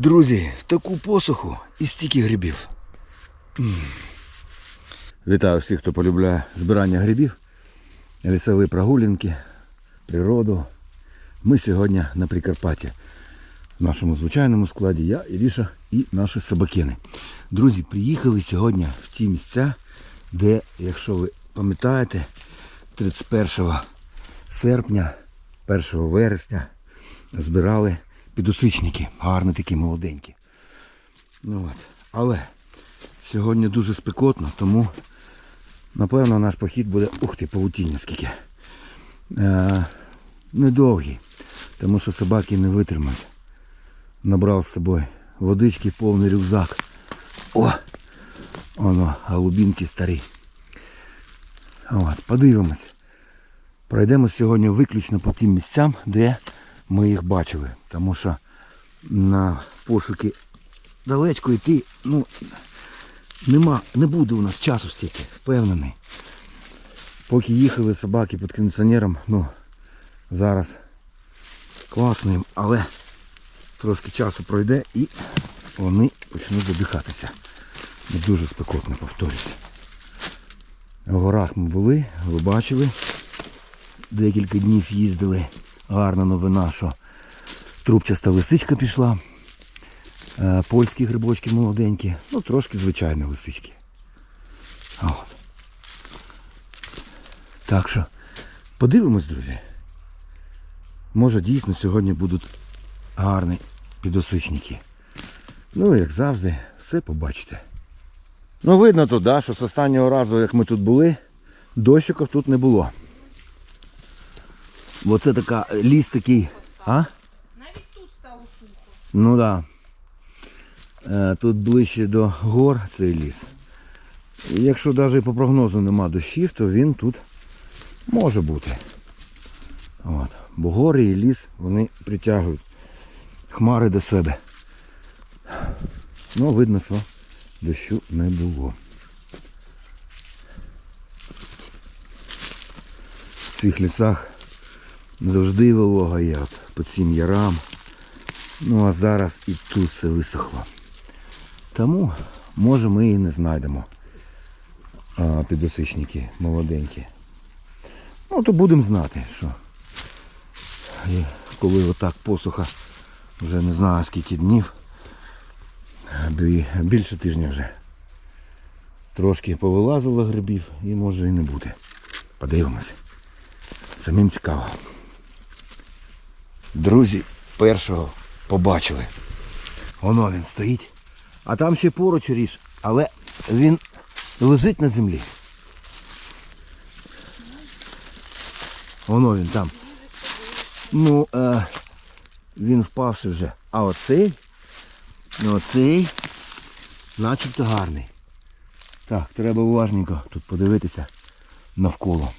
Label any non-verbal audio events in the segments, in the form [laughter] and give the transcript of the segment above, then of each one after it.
Друзі, таку посуху і стільки грибів. Вітаю всіх, хто полюбляє збирання грибів, лісові прогулянки, природу. Ми сьогодні на Прикарпатті. В нашому звичайному складі я, Іріша і наші собакини. Друзі, приїхали сьогодні в ті місця, де, якщо ви пам'ятаєте, 31 серпня, 1 вересня збирали підосичники, гарні такі молоденькі. Ну, от. Але сьогодні дуже спекотно, тому напевно наш похід буде, ух ти, павутіння скільки. Е, недовгий, тому що собаки не витримають. Набрав з собою водички, повний рюкзак. О! Воно, голубінки старі. От, подивимось. Пройдемо сьогодні виключно по тим місцям, де ми їх бачили. Тому що на пошуки далечко йти, ну, нема, не буде у нас часу стільки, впевнений. Поки їхали собаки під кондиціонером, ну, зараз класно їм, але трошки часу пройде і вони почнуть задихатися. Не дуже спекотно, повторюся. В горах ми були, ви бачили. Декілька днів їздили. Гарна новина, що трубчаста лисичка пішла. Е, Польські грибочки молоденькі. Ну, трошки звичайні лисички. От. Так що, подивимось, друзі. Може дійсно сьогодні будуть гарні підосичники. Ну, як завжди, все побачите. Ну, видно тут, що з останнього разу, як ми тут були, дощиків тут не було. Бо це така ліс такий. А? Навіть тут стало сухо. Ну так. Да. Е, Тут ближче до гор цей ліс. І якщо навіть по прогнозу нема дощів, то він тут може бути. От. Бо гори і ліс вони притягують хмари до себе. Ну, видно, що дощу не було. В цих лісах завжди волога от, по цим ярам. Ну а зараз і тут все висохло. Тому, може, ми і не знайдемо а, підосичники молоденькі. Ну, то будемо знати, що і коли отак посуха, вже не знаю скільки днів, більше тижня вже. Трошки повилазило грибів і може і не буде. Подивимось. Самим цікаво. Друзі, першого побачили. Воно він стоїть. А там ще поруч ріж, але він лежить на землі. Воно він там. Ну, е, він впавши вже. А оцей, ну оцей, начебто гарний. Так, треба уважненько тут подивитися навколо.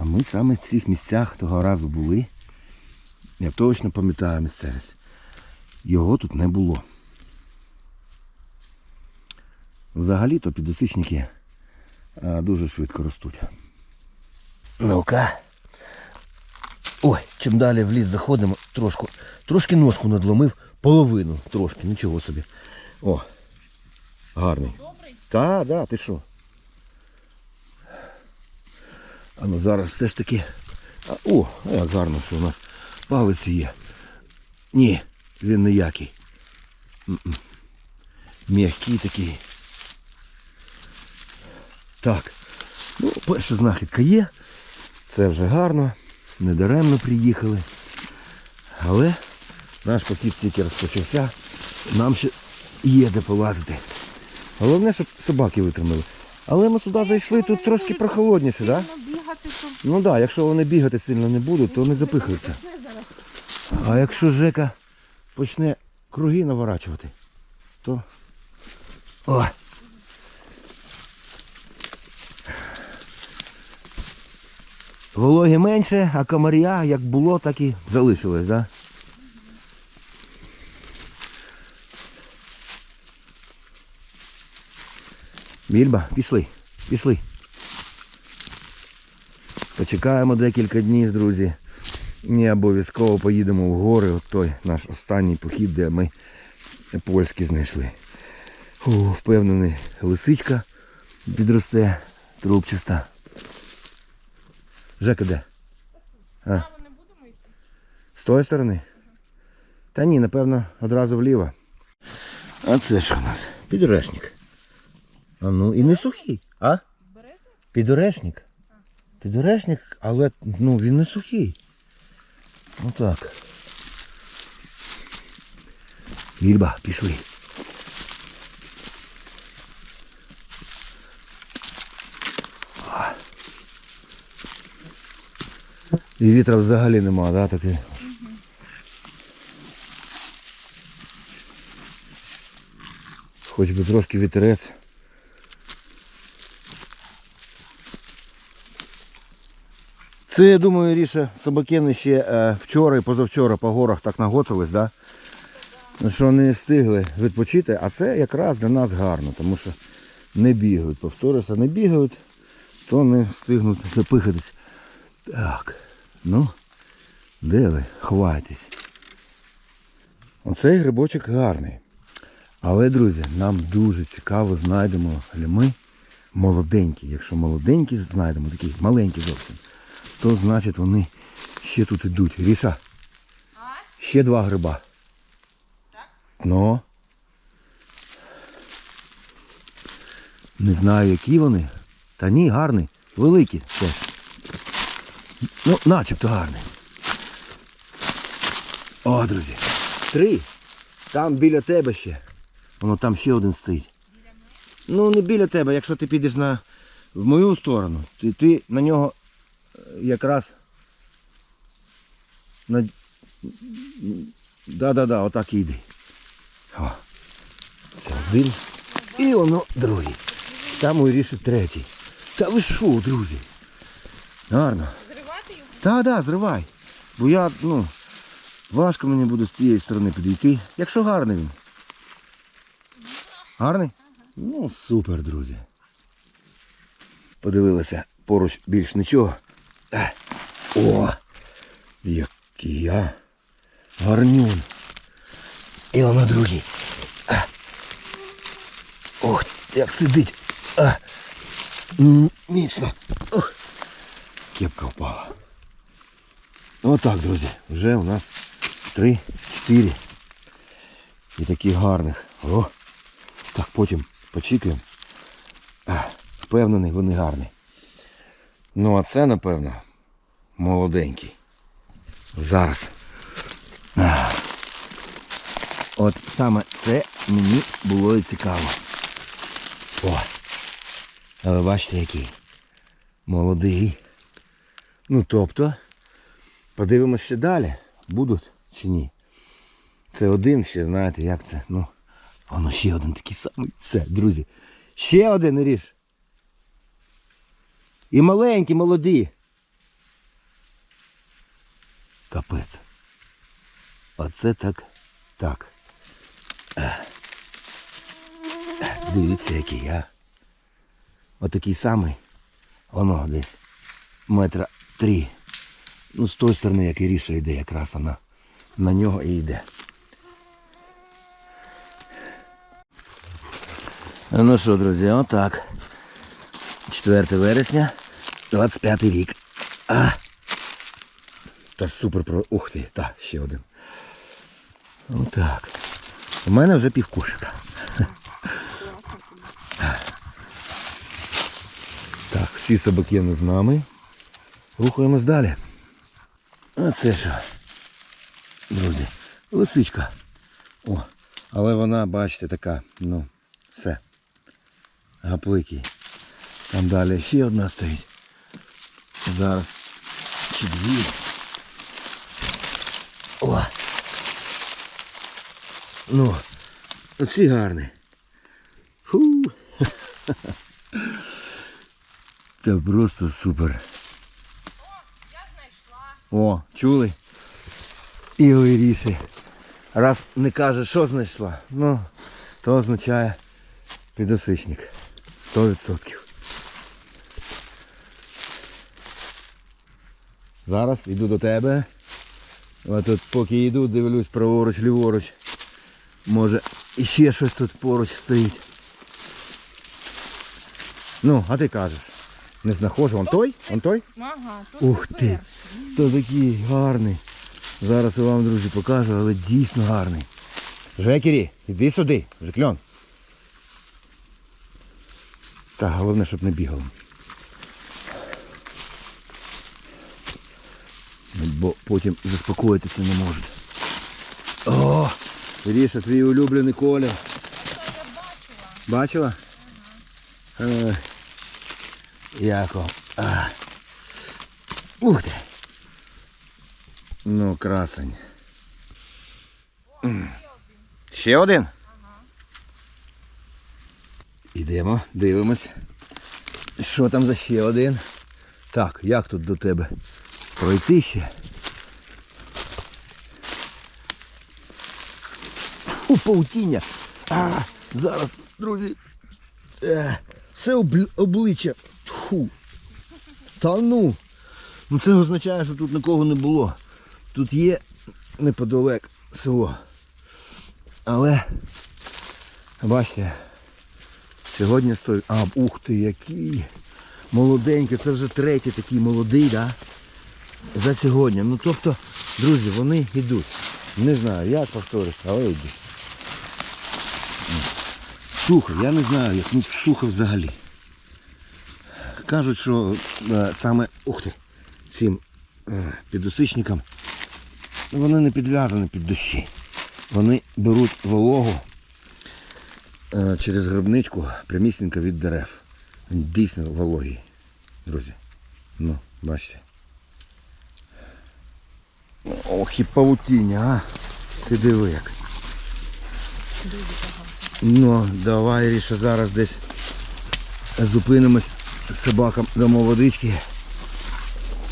А ми саме в цих місцях того разу були. Я точно пам'ятаю місцевість. Його тут не було. Взагалі-то підосичники дуже швидко ростуть. Ну-ка. Ой, чим далі в ліс заходимо, трошку, трошки ножку надломив, половину трошки, нічого собі. О, гарний. Добрий? Та, да, ти що? А ну зараз все ж таки. О, як гарно, що у нас палиці є. Ні, він ніякий. М'який такий. Так. Ну, перша знахідка є. Це вже гарно. Недаремно приїхали. Але наш похід тільки розпочався. Нам ще є де полазити. Головне, щоб собаки витримали. Але ми сюди зайшли, тут трошки прохолодніше, так? Бігати, Ну так, да, якщо вони бігати сильно не будуть, то не запихаються. А якщо Жека почне круги наворачувати, то. О! Вологи менше, а комарія як було, так і залишилось? Да? Більба, пішли, пішли. Почекаємо декілька днів, друзі. не обов'язково поїдемо в гори. От той наш останній похід, де ми польські знайшли. Фу, впевнений, лисичка підросте, трубчаста. Жека де? Право не будемо йти. З тої сторони? Та ні, напевно, одразу вліво. А це що у нас? Підорешник. А ну і не сухий, а? Підорешник. Підорешник, але ну, він не сухий. Отак. Вільба, пішли. І вітра взагалі нема, да, такий? Хоч би трошки вітерець. Це, я думаю, Ріша, собакени ще е, вчора і позавчора по горах так нагоцались, да? що не встигли відпочити, а це якраз для нас гарно, тому що не бігають. Повторюся, не бігають, то не встигнуть запихатись. Так, ну, де ви? Хвайтесь. Оцей грибочок гарний. Але, друзі, нам дуже цікаво, знайдемо ли ми молоденькі. Якщо молоденькі знайдемо, такі маленькі зовсім, то значить вони ще тут ідуть. Ріша, А? ще два гриба. Так? Ну. Не знаю, які вони. Та ні, гарні. Великі. Ну, начебто гарний. О, друзі. Три. Там біля тебе ще. Воно там ще один стоїть. Ну, не біля тебе, якщо ти підеш на, в мою сторону, ти, ти на нього якраз на... Да-да-да, отак і йди. О, це один. І воно другий. Там у третій. Та ви що, друзі? Гарно. Зривати його? Та, да, зривай. Бо я, ну, важко мені буде з цієї сторони підійти. Якщо гарний він. Гарний? Ну, супер, друзі. Подивилися поруч більш нічого. Е, О! Який я. Гарнюн. І воно другий. А. Ох, як сидить. А. М, Міцно. Ох. Кепка впала. Отак, друзі. Вже у нас три, чотири. І таких гарних. О. Так, потім почікаємо. Впевнений, вони гарні. Ну а це, напевно, молоденький. Зараз. От саме це мені було і цікаво. О! Але бачите який. Молодий. Ну тобто, подивимося ще далі. Будуть чи ні. Це один ще, знаєте, як це. Ну, воно ще один такий самий. Все, друзі. Ще один ріж. І маленькі, молоді. Капець. Оце так. Так. Дивіться, який я. Отакий самий. Воно десь метра три. Ну, з тої сторони, як і ріша йде, якраз вона на нього і йде. Ну що, друзі, отак. 4 вересня, 25 рік. А. Та супер про. Ух ти, та, ще один. Отак. У мене вже півкошика. Так, всі собакени з нами. Рухаємось далі. А це що? Друзі, лисичка. О, але вона, бачите, така, ну, все. Гаплики. Там далі ще одна стоїть. Зараз. Чи дві. О! Ну, оці гарні. Фу. [laughs] Це просто супер. Я знайшла. О, чули? І виріши. Раз не каже, що знайшла, ну, то означає підосичник. 100%. Зараз йду до тебе. А тут поки йду, дивлюсь праворуч, ліворуч. Може іще щось тут поруч стоїть. Ну, а ти кажеш. Не знаходжу. Он той? Он той? Ага, тут Ух ти! То такий гарний. Зараз я вам, друзі, покажу, але дійсно гарний. Жекері, іди сюди, Жекльон. Так, головне, щоб не бігав. Бо потім заспокоїтися не можуть. О! Ріша, твій улюблений колір. Бачила? Ой. Яко. А. Ух ти. Ну, красень. М. Ще один? Ага. Ідемо, дивимось. Що там за ще один? Так, як тут до тебе? Пройти ще? Фу, паутіння. А, зараз, друзі. Все обличчя. Фу. Та ну. Ну це означає, що тут нікого не було. Тут є неподалек село. Але, бачите, сьогодні стоїть. А, ух ти, який молоденький, це вже третій такий молодий, да? За сьогодні. Ну тобто, друзі, вони йдуть. Не знаю, як повторюсь, але йдуть. Сухо, я не знаю, як ну сухо взагалі. Кажуть, що е, саме ух ти, цим е, підосичникам вони не підв'язані під дощі. Вони беруть вологу е, через грибничку прямісінько від дерев. Дійсно вологий, друзі. Ну, бачите. Ох і павутіння, а. Ти диви як. Ну, давай, Ріша, зараз десь зупинимось собакам дамо водички.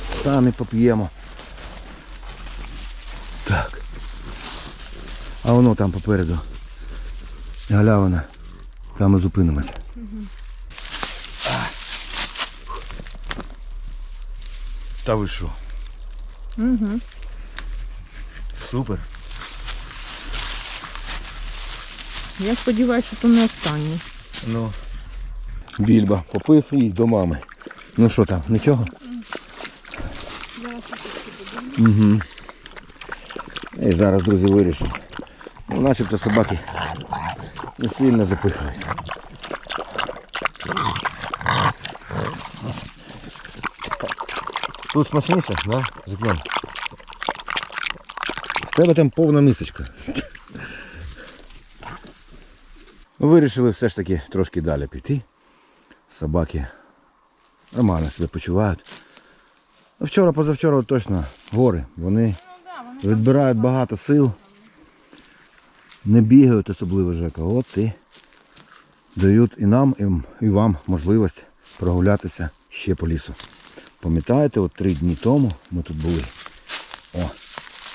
Самі поп'ємо. Так. А воно там попереду. Галявина. Там і зупинимось. А. Та ви що? Угу. Супер. Я сподіваюся, що то не останнє. Ну. Більба попив і до мами. Ну що там, нічого? Угу. І зараз, друзі, вирішив. Ну, начебто собаки не сильно запихалися. Тут смачніше, да? Житлом? В тебе там повна мисочка. Вирішили все ж таки трошки далі піти. Собаки нормально себе почувають. Вчора, позавчора точно гори. Вони Ну відбирають багато сил. Не бігають особливо Жека. От і дають і нам, і вам можливість прогулятися ще по лісу. Пам'ятаєте, от три дні тому ми тут були. О,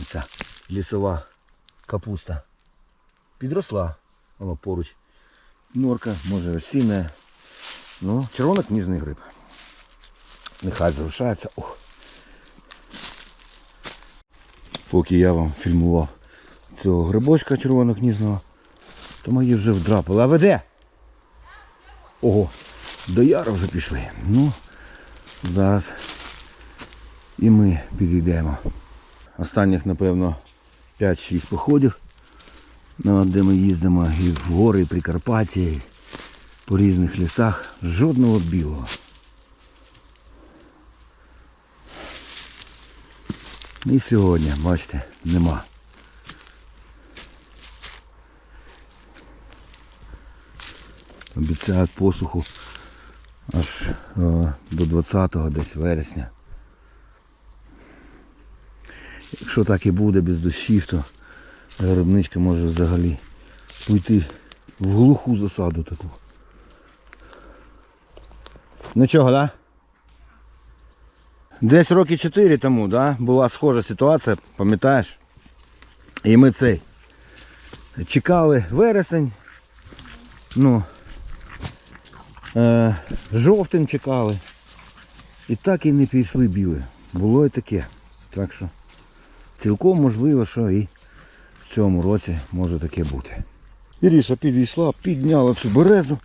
оця лісова капуста. Підросла. Воно поруч. Норка, може осіння. Ну, червоно-кніжний гриб. Нехай залишається. Ох. Поки я вам фільмував цього грибочка червоно-кніжного, то мої вже вдрапали. А ви де? Ого, до яру вже пішли. Ну, зараз і ми підійдемо. Останніх, напевно, 5-6 походів, де ми їздимо і в гори, і в Прикарпатті, і по різних лісах. Жодного білого. І сьогодні, бачите, нема. Обіцяють посуху аж е, до 20-го десь вересня. Якщо так і буде без дощів, то грибничка може взагалі уйти в глуху засаду таку. Ну чого, да? Десь роки 4 тому, да, була схожа ситуація, пам'ятаєш? І ми цей чекали вересень. Ну, е, жовтень чекали. І так і не пішли біле. Було і таке. Так що цілком можливо, що і в цьому році може таке бути. Іріша підійшла, підняла цю березу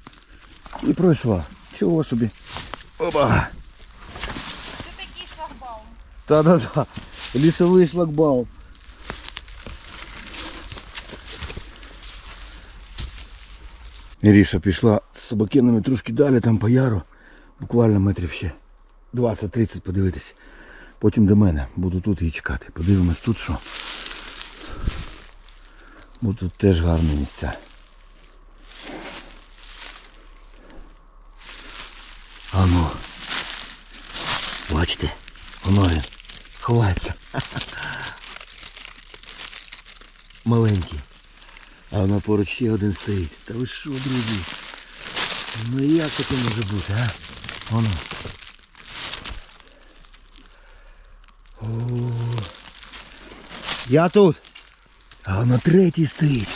і пройшла. Чого собі? Оба! Це такий шлагбаум. Та-да-да. Лісовий шлагбаум. Іріша пішла з собакинами трошки далі, там по яру, буквально метрів ще 20-30 подивитись. Потім до мене. Буду тут її чекати. Подивимось тут що. Бо тут теж гарні місця. А ну. Бачите, воно він ховається. [laughs] Маленький. А воно поруч ще один стоїть. Та ви що, друзі? Ну як таке може бути, а? Воно. О. Я тут. А воно третій стоїть.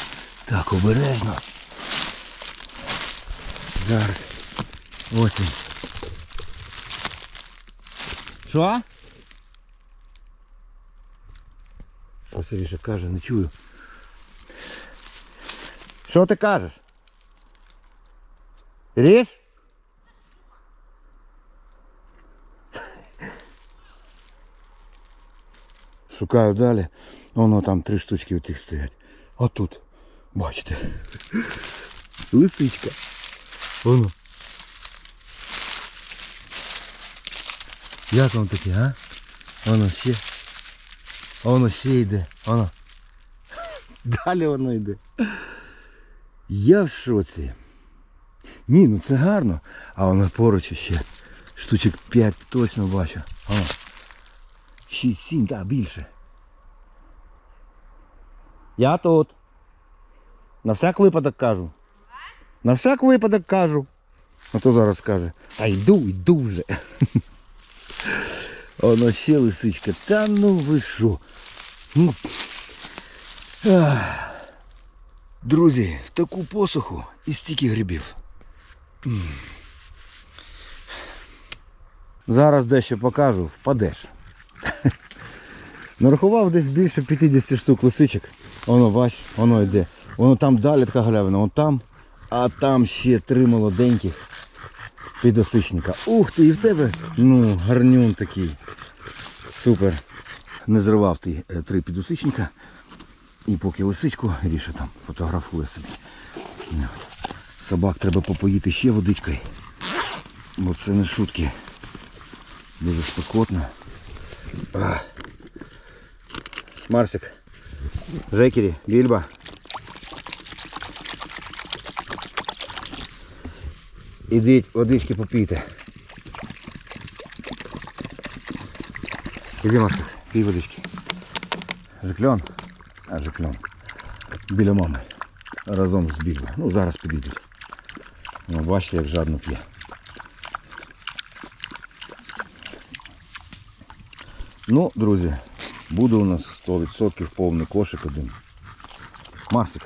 Так, обережно. Зараз. Ось він. Що? Що Сиріша каже, не чую. Що ти кажеш? Ріш? Шукаю далі. Воно там три штучки у тих стоять. А тут, бачите. [laughs] Лисичка. Воно. Як вам таке, а? Воно ще. А Воно ще йде. Воно. [laughs] Далі воно йде. Я в шоці. Ні, ну це гарно. А воно поруч ще. Штучок 5 точно бачу. О. 6-7, так, більше. Я тут. На всяк випадок кажу. На всяк випадок кажу. А то зараз каже. А йду, йду вже. [laughs] Воно ще лисичка. Та ну ви що? Друзі, таку посуху і стільки грибів. Зараз дещо покажу, впадеш. [laughs] Нарахував десь більше 50 штук лисичок. Воно бач, воно йде. Воно там далі така галявина, вон там, а там ще три молоденьких підосичника. Ух ти, і в тебе ну, гарнюн такий. Супер. Не зривав ти е, три підосичника. І поки лисичку ріше там фотографує собі. Ну, Собак треба попоїти ще водичкою. Бо це не шутки. Дуже спекотно. Марсик. Жекері, Більба. Ідіть, водички попійте. Іди, Марсик, пій водички. Жикльон. А жикльон. Біля мами. Разом з Більбою. Ну, зараз підійдуть. Ну, бачите, як жадно п'є. Ну, друзі, буде у нас 100% повний кошик один. Марсик.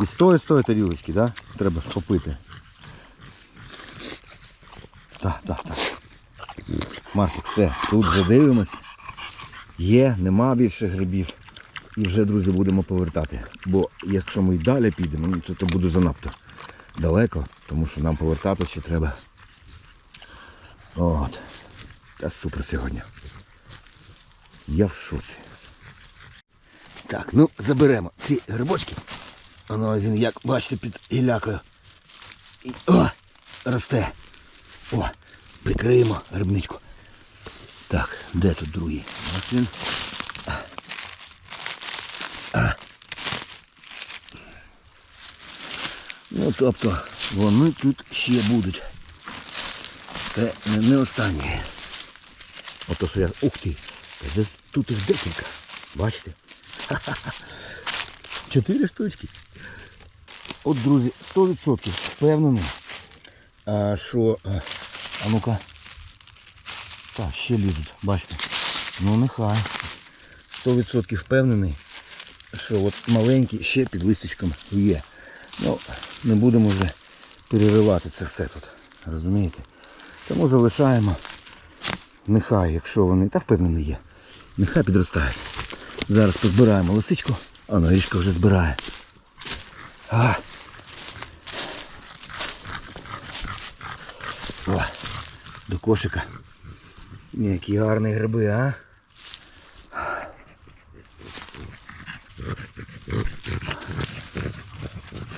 І з тої, з тарілочки, да? Треба ж попити. Так, так, так. Марсик, все, тут вже дивимось. Є, нема більше грибів. І вже, друзі, будемо повертати. Бо якщо ми й далі підемо, ну це то буде занадто далеко, тому що нам повертати ще треба. От. Та супер сьогодні. Я в шоці. Так, ну заберемо ці грибочки. Воно він, як бачите, під гілякою. І, о, росте. О, прикриємо грибничку. Так, де тут другий? Ось він. А. Ну тобто вони тут ще будуть. Це не, останнє. Ото що я. Ух ти! Десь тут їх декілька. Бачите? [laughs] Чотири штучки. От, друзі, 100% впевнений, що. А, а ну-ка. Так, ще лізуть, бачите. Ну нехай. 100% впевнений, що от маленькі ще під листочком є. Ну, не будемо вже переривати це все тут. Розумієте? Тому залишаємо. Нехай, якщо вони, та впевнений є. Нехай підростають. Зараз позбираємо лисичку. А ну, вже збирає. А. О, до кошика. Які гарні гриби, а?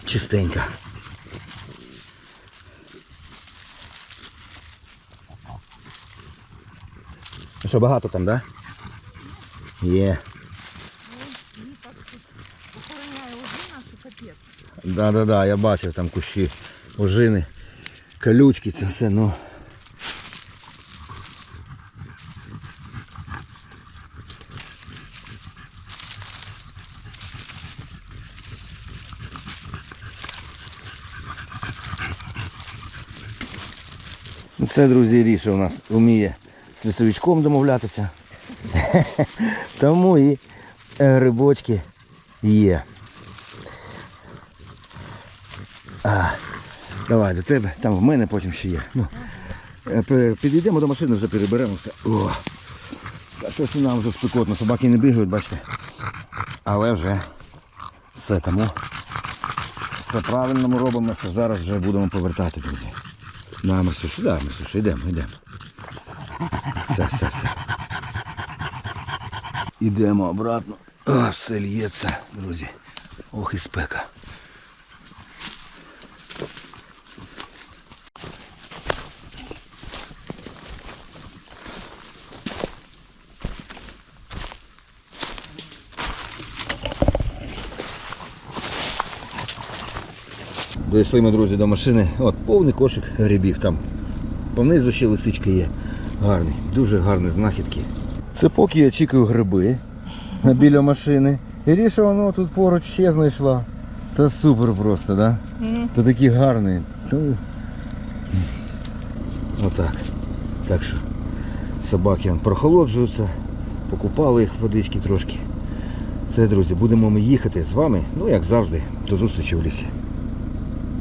Чистенько. Що, багато там, да? Є. Да, да, да, я бачив там кущі, ожини, колючки, це все, ну. Це, друзі, Ріша у нас вміє з лісовичком домовлятися. [laughs] Тому і е, грибочки є. А, давай до тебе, там в мене потім ще є. Ну, е, підійдемо до машини, вже переберемо все. О, та щось нам вже спекотно, собаки не бігають, бачите. Але вже все тому. Все правильно ми робимо, що зараз вже будемо повертати, друзі. На Марсюш, да, Марсюш, йдемо, йдемо. Все, все, все. Ідемо обратно. О, все лється, друзі. Ох і спека. Дійшли ми, друзі, до машини. От повний кошик грибів там. Понизу ще лисичка є. Гарний, дуже гарні знахідки. Це поки я чекаю гриби біля машини. І Ріша воно тут поруч ще знайшла. Та супер просто, да? Та такі гарні. Та... Отак. Так що собаки прохолоджуються, покупали їх водички трошки. Це, друзі, будемо ми їхати з вами, ну як завжди, до зустрічі в лісі.